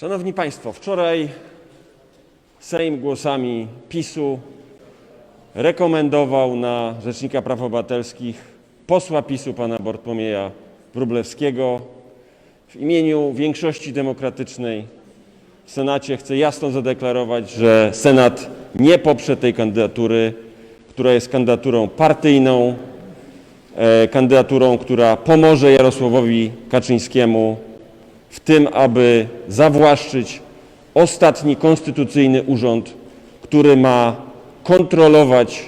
Szanowni Państwo, wczoraj Sejm głosami PiSu rekomendował na Rzecznika Praw Obywatelskich posła PiSu pana Bartłomieja Wróblewskiego. W imieniu większości demokratycznej w Senacie chcę jasno zadeklarować, że Senat nie poprze tej kandydatury, która jest kandydaturą partyjną, e, kandydaturą, która pomoże Jarosławowi Kaczyńskiemu w tym, aby zawłaszczyć ostatni konstytucyjny urząd, który ma kontrolować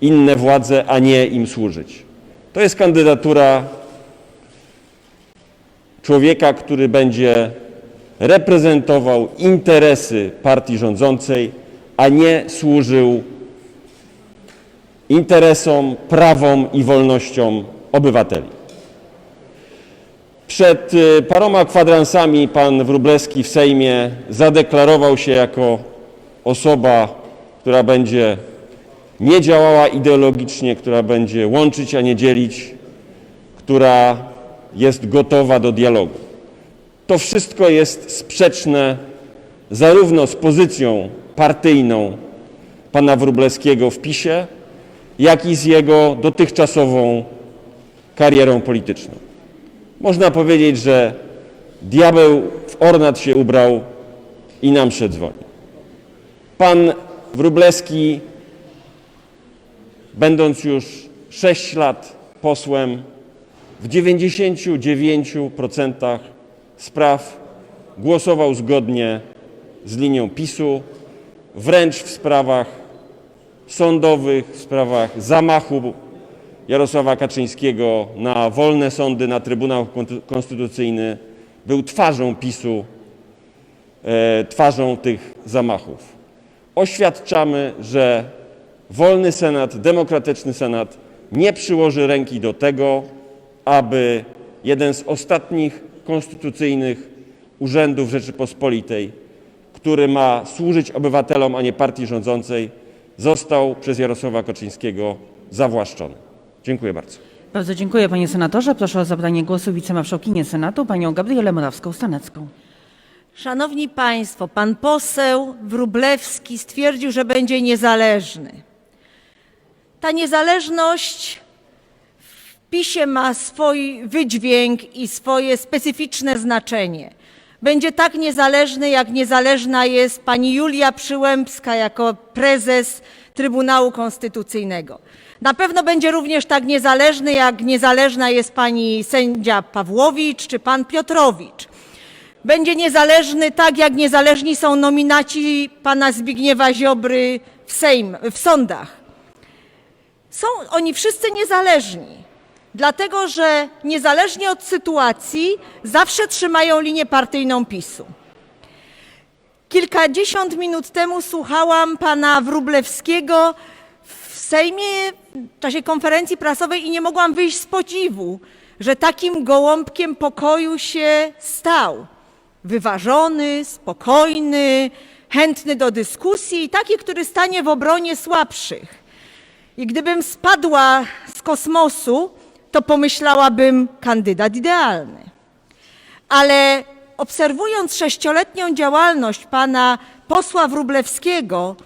inne władze, a nie im służyć. To jest kandydatura człowieka, który będzie reprezentował interesy partii rządzącej, a nie służył interesom, prawom i wolnościom obywateli. Przed y, paroma kwadransami pan Wróblewski w Sejmie zadeklarował się jako osoba, która będzie nie działała ideologicznie, która będzie łączyć, a nie dzielić, która jest gotowa do dialogu. To wszystko jest sprzeczne zarówno z pozycją partyjną pana Wróblewskiego w PiSie, jak i z jego dotychczasową karierą polityczną. Można powiedzieć, że diabeł w ornat się ubrał i nam dzwoni. Pan Wróblewski, będąc już 6 lat posłem, w 99% spraw głosował zgodnie z linią PiSu, wręcz w sprawach sądowych, w sprawach zamachu Jarosława Kaczyńskiego na wolne sądy, na Trybunał Konstytucyjny, był twarzą PiSu, e, twarzą tych zamachów. Oświadczamy, że wolny Senat, demokratyczny Senat nie przyłoży ręki do tego, aby jeden z ostatnich konstytucyjnych urzędów Rzeczypospolitej, który ma służyć obywatelom, a nie partii rządzącej, został przez Jarosława Kaczyńskiego zawłaszczony. Dziękuję bardzo. Bardzo dziękuję panie senatorze. Proszę o zabranie głosu wicemarszałkinię Senatu, panią Gabrielę Morawską-Stanecką. Szanowni Państwo, pan poseł Wróblewski stwierdził, że będzie niezależny. Ta niezależność w PiSie ma swój wydźwięk i swoje specyficzne znaczenie. Będzie tak niezależny, jak niezależna jest pani Julia Przyłębska jako prezes Trybunału Konstytucyjnego. Na pewno będzie również tak niezależny, jak niezależna jest pani sędzia Pawłowicz czy pan Piotrowicz. Będzie niezależny tak, jak niezależni są nominaci pana Zbigniewa Ziobry w Sejm, w sądach. Są oni wszyscy niezależni, dlatego że niezależnie od sytuacji zawsze trzymają linię partyjną PiSu. Kilkadziesiąt minut temu słuchałam pana Wróblewskiego w Sejmie w czasie konferencji prasowej i nie mogłam wyjść z podziwu, że takim gołąbkiem pokoju się stał. Wyważony, spokojny, chętny do dyskusji i taki, który stanie w obronie słabszych. I gdybym spadła z kosmosu, to pomyślałabym kandydat idealny. Ale obserwując sześcioletnią działalność pana posła Wróblewskiego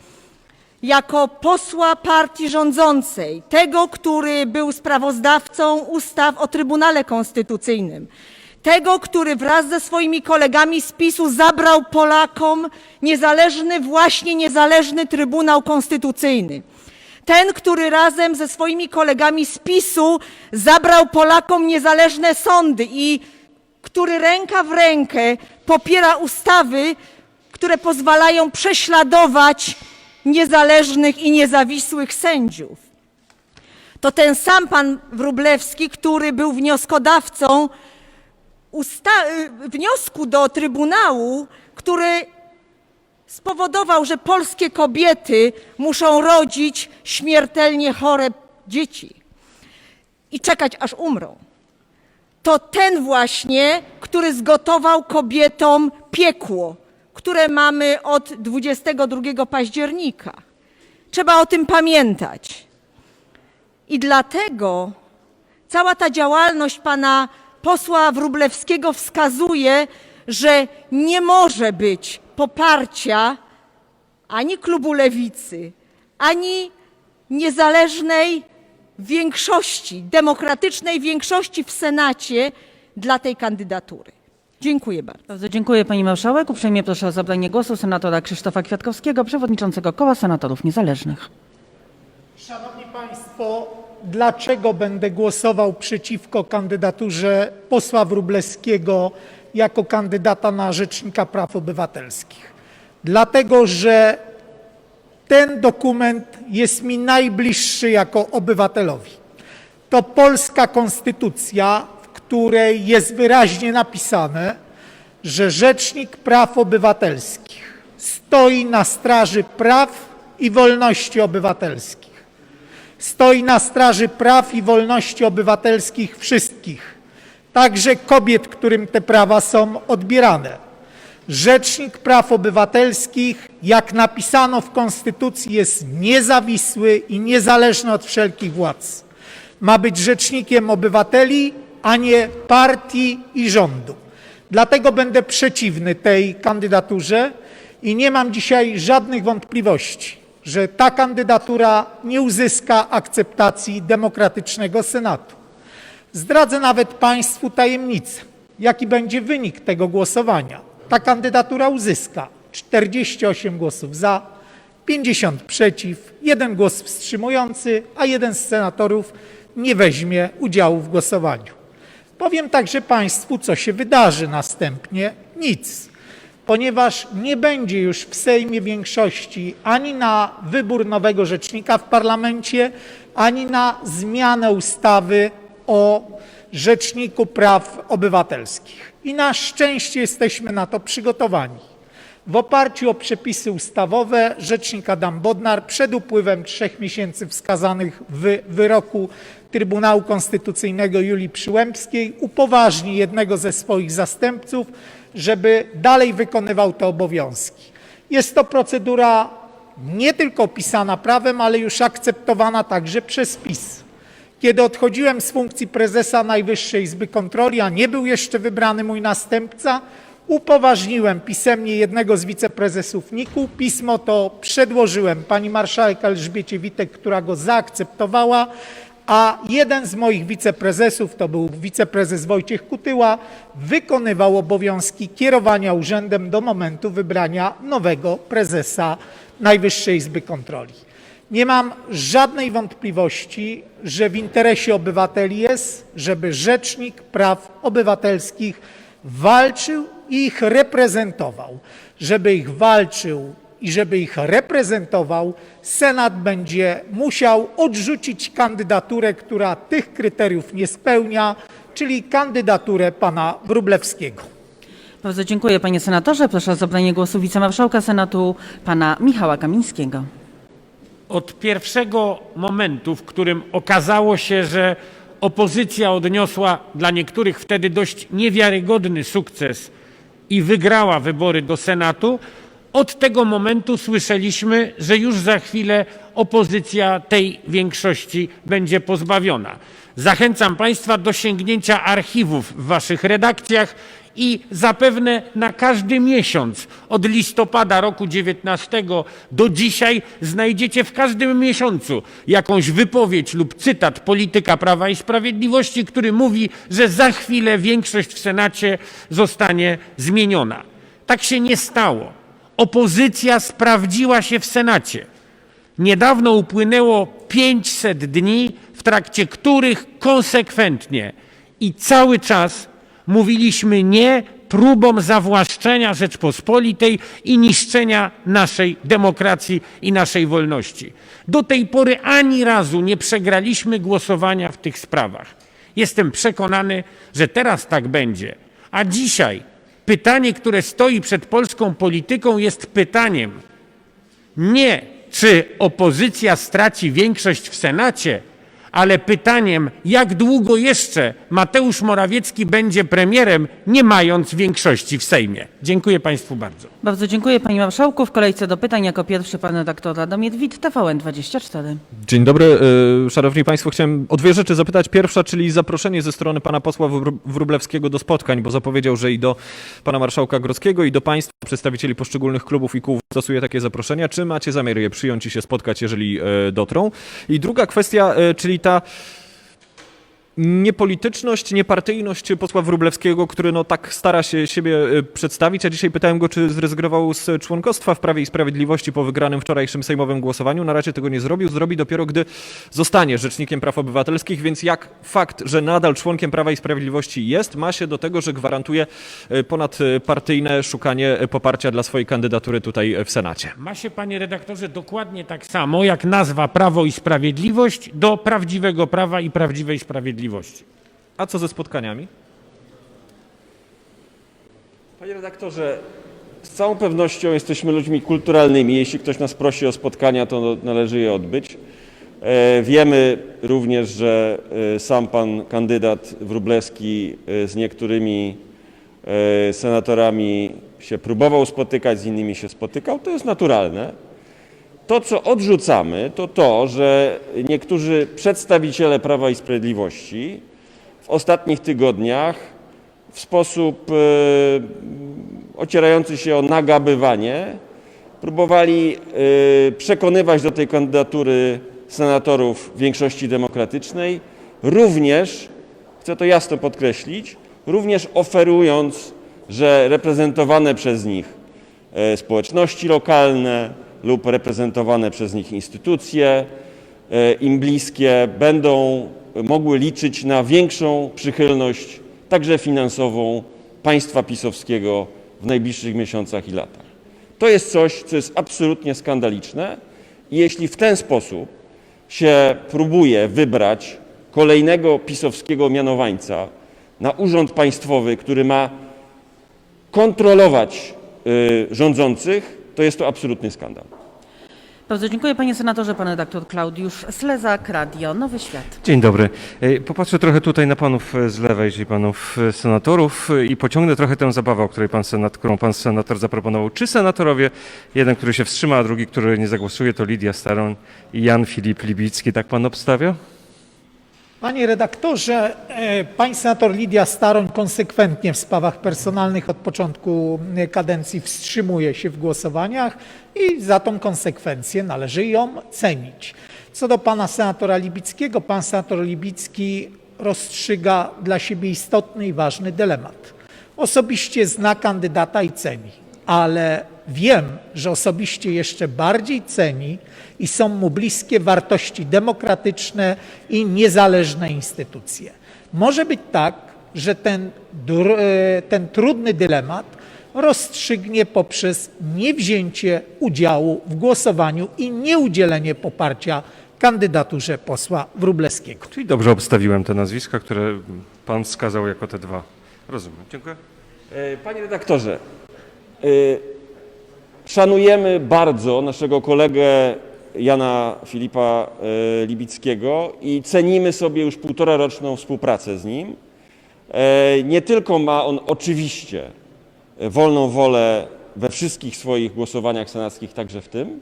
jako posła partii rządzącej, tego, który był sprawozdawcą ustaw o Trybunale Konstytucyjnym, tego, który wraz ze swoimi kolegami z PiSu zabrał Polakom niezależny, właśnie niezależny Trybunał Konstytucyjny. Ten, który razem ze swoimi kolegami z PiSu zabrał Polakom niezależne sądy i który ręka w rękę popiera ustawy, które pozwalają prześladować niezależnych i niezawisłych sędziów. To ten sam pan Wróblewski, który był wnioskodawcą y, wniosku do Trybunału, który spowodował, że polskie kobiety muszą rodzić śmiertelnie chore dzieci i czekać, aż umrą. To ten właśnie, który zgotował kobietom piekło, które mamy od 22 października. Trzeba o tym pamiętać. I dlatego cała ta działalność pana posła Wróblewskiego wskazuje, że nie może być poparcia ani klubu lewicy, ani niezależnej większości, demokratycznej większości w Senacie dla tej kandydatury. Dziękuję bardzo. Bardzo dziękuję pani marszałek. Uprzejmie proszę o zabranie głosu senatora Krzysztofa Kwiatkowskiego, przewodniczącego Koła Senatorów Niezależnych. Szanowni Państwo, dlaczego będę głosował przeciwko kandydaturze posła Wróblewskiego jako kandydata na Rzecznika Praw Obywatelskich? Dlatego, że ten dokument jest mi najbliższy jako obywatelowi. To polska konstytucja, której jest wyraźnie napisane, że Rzecznik Praw Obywatelskich stoi na straży praw i wolności obywatelskich stoi na straży praw i wolności obywatelskich wszystkich, także kobiet, którym te prawa są odbierane. Rzecznik Praw Obywatelskich, jak napisano w Konstytucji, jest niezawisły i niezależny od wszelkich władz. Ma być rzecznikiem obywateli, a nie partii i rządu. Dlatego będę przeciwny tej kandydaturze i nie mam dzisiaj żadnych wątpliwości, że ta kandydatura nie uzyska akceptacji demokratycznego Senatu. Zdradzę nawet Państwu tajemnicę, jaki będzie wynik tego głosowania. Ta kandydatura uzyska 48 głosów za, 50 przeciw, jeden głos wstrzymujący, a jeden z senatorów nie weźmie udziału w głosowaniu. Powiem także Państwu, co się wydarzy następnie. Nic, ponieważ nie będzie już w Sejmie większości ani na wybór nowego rzecznika w parlamencie, ani na zmianę ustawy o Rzeczniku Praw Obywatelskich. I na szczęście jesteśmy na to przygotowani. W oparciu o przepisy ustawowe rzecznik Adam Bodnar przed upływem trzech miesięcy wskazanych w wyroku Trybunału Konstytucyjnego Julii Przyłębskiej upoważni jednego ze swoich zastępców, żeby dalej wykonywał te obowiązki. Jest to procedura nie tylko pisana prawem, ale już akceptowana także przez PiS. Kiedy odchodziłem z funkcji prezesa Najwyższej Izby Kontroli, a nie był jeszcze wybrany mój następca, upoważniłem pisemnie jednego z wiceprezesów NIK-u. Pismo to przedłożyłem pani marszałek Elżbiecie Witek, która go zaakceptowała, a jeden z moich wiceprezesów, to był wiceprezes Wojciech Kutyła, wykonywał obowiązki kierowania urzędem do momentu wybrania nowego prezesa Najwyższej Izby Kontroli. Nie mam żadnej wątpliwości, że w interesie obywateli jest, żeby Rzecznik Praw Obywatelskich walczył i ich reprezentował. Żeby ich walczył i żeby ich reprezentował, Senat będzie musiał odrzucić kandydaturę, która tych kryteriów nie spełnia, czyli kandydaturę pana Wróblewskiego. Bardzo dziękuję panie senatorze. Proszę o zabranie głosu wicemarszałka Senatu pana Michała Kamińskiego. od pierwszego momentu, w którym okazało się, że opozycja odniosła dla niektórych wtedy dość niewiarygodny sukces i wygrała wybory do Senatu, od tego momentu słyszeliśmy, że już za chwilę opozycja tej większości będzie pozbawiona. Zachęcam Państwa do sięgnięcia archiwów w Waszych redakcjach i zapewne na każdy miesiąc od listopada roku 19 do dzisiaj znajdziecie w każdym miesiącu jakąś wypowiedź lub cytat polityka Prawa i Sprawiedliwości, który mówi, że za chwilę większość w Senacie zostanie zmieniona. Tak się nie stało. Opozycja sprawdziła się w Senacie. Niedawno upłynęło 500 dni, w trakcie których konsekwentnie i cały czas mówiliśmy nie próbom zawłaszczenia Rzeczpospolitej i niszczenia naszej demokracji i naszej wolności. Do tej pory ani razu nie przegraliśmy głosowania w tych sprawach. Jestem przekonany, że teraz tak będzie. A dzisiaj pytanie, które stoi przed polską polityką, jest pytaniem, nie czy opozycja straci większość w Senacie, ale pytaniem, jak długo jeszcze Mateusz Morawiecki będzie premierem, nie mając większości w Sejmie. Dziękuję Państwu bardzo. Bardzo dziękuję Panie Marszałku. W kolejce do pytań jako pierwszy Pan redaktor Adam Jedwit, TVN24. Dzień dobry, y, szanowni państwo. Chciałem o dwie rzeczy zapytać. Pierwsza, czyli zaproszenie ze strony pana posła Wró- Wróblewskiego do spotkań, bo zapowiedział, że i do pana marszałka Grodzkiego, i do państwa, przedstawicieli poszczególnych klubów i kół stosuje takie zaproszenia. Czy macie zamiar je przyjąć i się spotkać, jeżeli y, dotrą? I druga kwestia, y, czyli ta niepolityczność, niepartyjność posła Wróblewskiego, który no tak stara się siebie y, przedstawić. Ja dzisiaj pytałem go, czy zrezygnował z członkostwa w Prawie i Sprawiedliwości po wygranym wczorajszym sejmowym głosowaniu. Na razie tego nie zrobił. Zrobi dopiero, gdy zostanie Rzecznikiem Praw Obywatelskich, więc jak fakt, że nadal członkiem Prawa i Sprawiedliwości jest, ma się do tego, że gwarantuje y, ponadpartyjne szukanie y, poparcia dla swojej kandydatury tutaj w Senacie. Ma się, panie redaktorze, dokładnie tak samo jak nazwa Prawo i Sprawiedliwość do prawdziwego prawa i prawdziwej sprawiedliwości. A co ze spotkaniami? Panie redaktorze, z całą pewnością jesteśmy ludźmi kulturalnymi. Jeśli ktoś nas prosi o spotkania, to należy je odbyć. E, Wiemy również, że e, sam pan kandydat Wróblewski e, z niektórymi senatorami się próbował spotykać, z innymi się spotykał. To jest naturalne. To, co odrzucamy, to to, że niektórzy przedstawiciele Prawa i Sprawiedliwości w ostatnich tygodniach w sposób e, ocierający się o nagabywanie próbowali e, przekonywać do tej kandydatury senatorów większości demokratycznej, również, chcę to jasno podkreślić, również oferując, że reprezentowane przez nich e, społeczności lokalne lub reprezentowane przez nich instytucje e, im bliskie będą mogły liczyć na większą przychylność, także finansową, państwa pisowskiego w najbliższych miesiącach i latach. To jest coś, co jest absolutnie skandaliczne i jeśli w ten sposób się próbuje wybrać kolejnego pisowskiego mianowańca na urząd państwowy, który ma kontrolować y, rządzących, to jest to absolutny skandal. Bardzo dziękuję Panie Senatorze. Pan redaktor Klaudiusz Slezak, Radio Nowy Świat. Dzień dobry. E, Popatrzę trochę tutaj na panów z lewej, czyli panów senatorów i pociągnę trochę tę zabawę, o której pan senat, którą pan senator zaproponował. Czy senatorowie, jeden, który się wstrzyma, a drugi, który nie zagłosuje, to Lidia Staroń i Jan Filip Libicki, tak pan obstawia? Panie redaktorze, e, pani senator Lidia Staroń konsekwentnie w sprawach personalnych od początku e, kadencji wstrzymuje się w głosowaniach i za tą konsekwencję należy ją cenić. Co do pana senatora Libickiego, pan senator Libicki rozstrzyga dla siebie istotny i ważny dylemat. Osobiście zna kandydata i ceni, ale wiem, że osobiście jeszcze bardziej ceni i są mu bliskie wartości demokratyczne i niezależne instytucje. Może być tak, że ten, e, ten trudny dylemat rozstrzygnie poprzez niewzięcie udziału w głosowaniu i nieudzielenie poparcia kandydaturze posła Wróblewskiego. Czyli dobrze obstawiłem te nazwiska, które pan wskazał jako te dwa. Rozumiem. Dziękuję. E, Panie redaktorze, e, szanujemy bardzo naszego kolegę Jana Filipa e, Libickiego i cenimy sobie już półtora roczną współpracę z nim. E, Nie tylko ma on oczywiście wolną wolę we wszystkich swoich głosowaniach senackich, także w tym,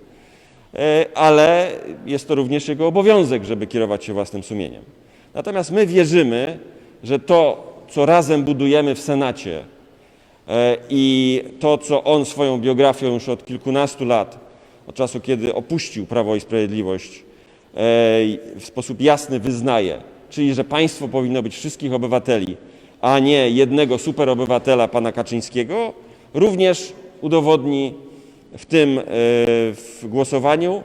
e, ale jest to również jego obowiązek, żeby kierować się własnym sumieniem. Natomiast my wierzymy, że to, co razem budujemy w Senacie, E, I to, co on swoją biografią już od kilkunastu lat, od czasu, kiedy opuścił Prawo i Sprawiedliwość, e, w sposób jasny wyznaje, czyli że państwo powinno być wszystkich obywateli, a nie jednego superobywatela pana Kaczyńskiego, również udowodni w tym e, w głosowaniu.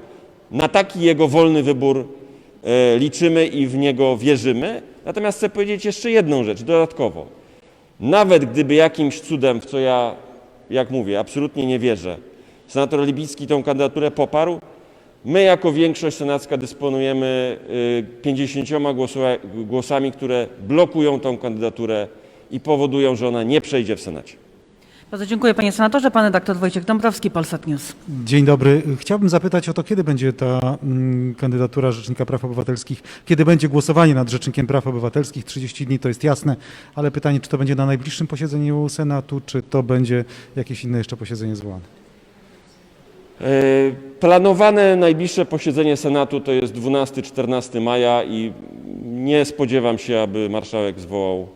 Na taki jego wolny wybór e, liczymy i w niego wierzymy. Natomiast chcę powiedzieć jeszcze jedną rzecz dodatkowo. Nawet gdyby jakimś cudem, w co ja, jak mówię, absolutnie nie wierzę, senator Libicki tą kandydaturę poparł, my jako większość senacka dysponujemy y, 50 głosowa- głosami, które blokują tą kandydaturę i powodują, że ona nie przejdzie w Senacie. Bardzo dziękuję panie senatorze. Pan redaktor Wojciech Dąbrowski, Polsat News. Dzień dobry. Chciałbym zapytać o to, kiedy będzie ta mm, kandydatura Rzecznika Praw Obywatelskich, kiedy będzie głosowanie nad Rzecznikiem Praw Obywatelskich. 30 dni to jest jasne, ale pytanie, czy to będzie na najbliższym posiedzeniu Senatu, czy to będzie jakieś inne jeszcze posiedzenie zwołane? E, Planowane najbliższe posiedzenie Senatu to jest 12-14 maja i nie spodziewam się, aby marszałek zwołał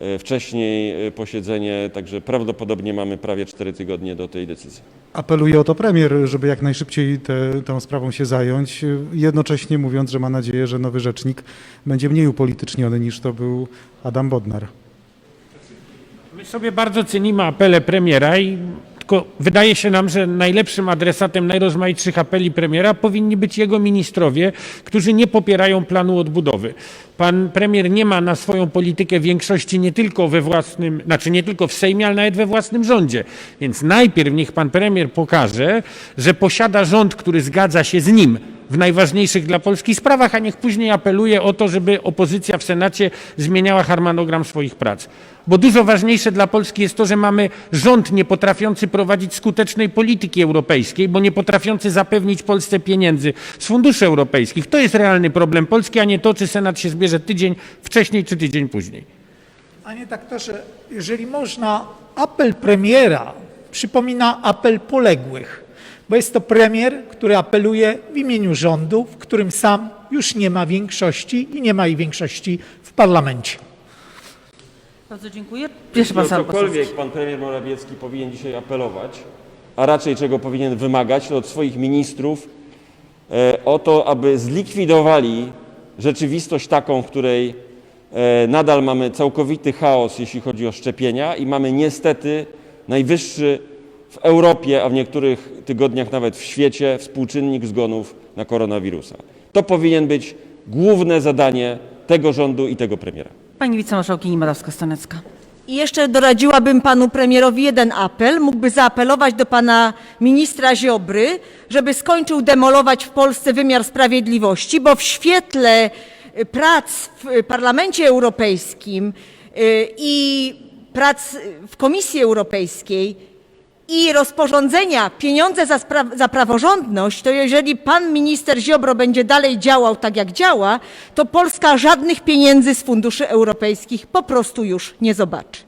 e, wcześniej e, posiedzenie, także prawdopodobnie mamy prawie 4 tygodnie do tej decyzji. Apeluje o to premier, żeby jak najszybciej te, tą sprawą się zająć, jednocześnie mówiąc, że ma nadzieję, że nowy rzecznik będzie mniej upolityczniony niż to był Adam Bodnar. My sobie bardzo cenimy apele premiera i tylko wydaje się nam, że najlepszym adresatem najrozmaitszych apeli premiera powinni być jego ministrowie, którzy nie popierają planu odbudowy. Pan premier nie ma na swoją politykę większości nie tylko we własnym, znaczy nie tylko w Sejmie, ale nawet we własnym rządzie. Więc najpierw niech pan premier pokaże, że posiada rząd, który zgadza się z nim w najważniejszych dla Polski sprawach, a niech później apeluje o to, żeby opozycja w Senacie zmieniała harmonogram swoich prac. Bo dużo ważniejsze dla Polski jest to, że mamy rząd nie potrafiący prowadzić skutecznej polityki europejskiej, bo nie potrafiący zapewnić Polsce pieniędzy z funduszy europejskich. To jest realny problem Polski, a nie to, czy Senat się zbierze tydzień wcześniej czy tydzień później. Panie doktorze, jeżeli można, apel premiera przypomina apel poległych, bo jest to premier, który apeluje w imieniu rządu, w którym sam już nie ma większości i nie ma jej większości w parlamencie. Bardzo dziękuję. Pierwszy pan cokolwiek pan premier Morawiecki powinien dzisiaj apelować, a raczej czego powinien wymagać, to od swoich ministrów e, o to, aby zlikwidowali rzeczywistość taką, w której e, nadal mamy całkowity chaos, jeśli chodzi o szczepienia i mamy niestety najwyższy w Europie, a w niektórych tygodniach nawet w świecie współczynnik zgonów na koronawirusa. To powinien być główne zadanie tego rządu i tego premiera. Pani wicemarszałkini Morawska-Stanecka. I jeszcze doradziłabym panu premierowi jeden apel. Mógłby zaapelować do pana ministra Ziobry, żeby skończył demolować w Polsce wymiar sprawiedliwości, bo w świetle y, prac w Parlamencie Europejskim y, i prac w Komisji Europejskiej i rozporządzenia pieniądze za, za praworządność, to jeżeli pan minister Ziobro będzie dalej działał tak jak działa, to Polska żadnych pieniędzy z funduszy europejskich po prostu już nie zobaczy.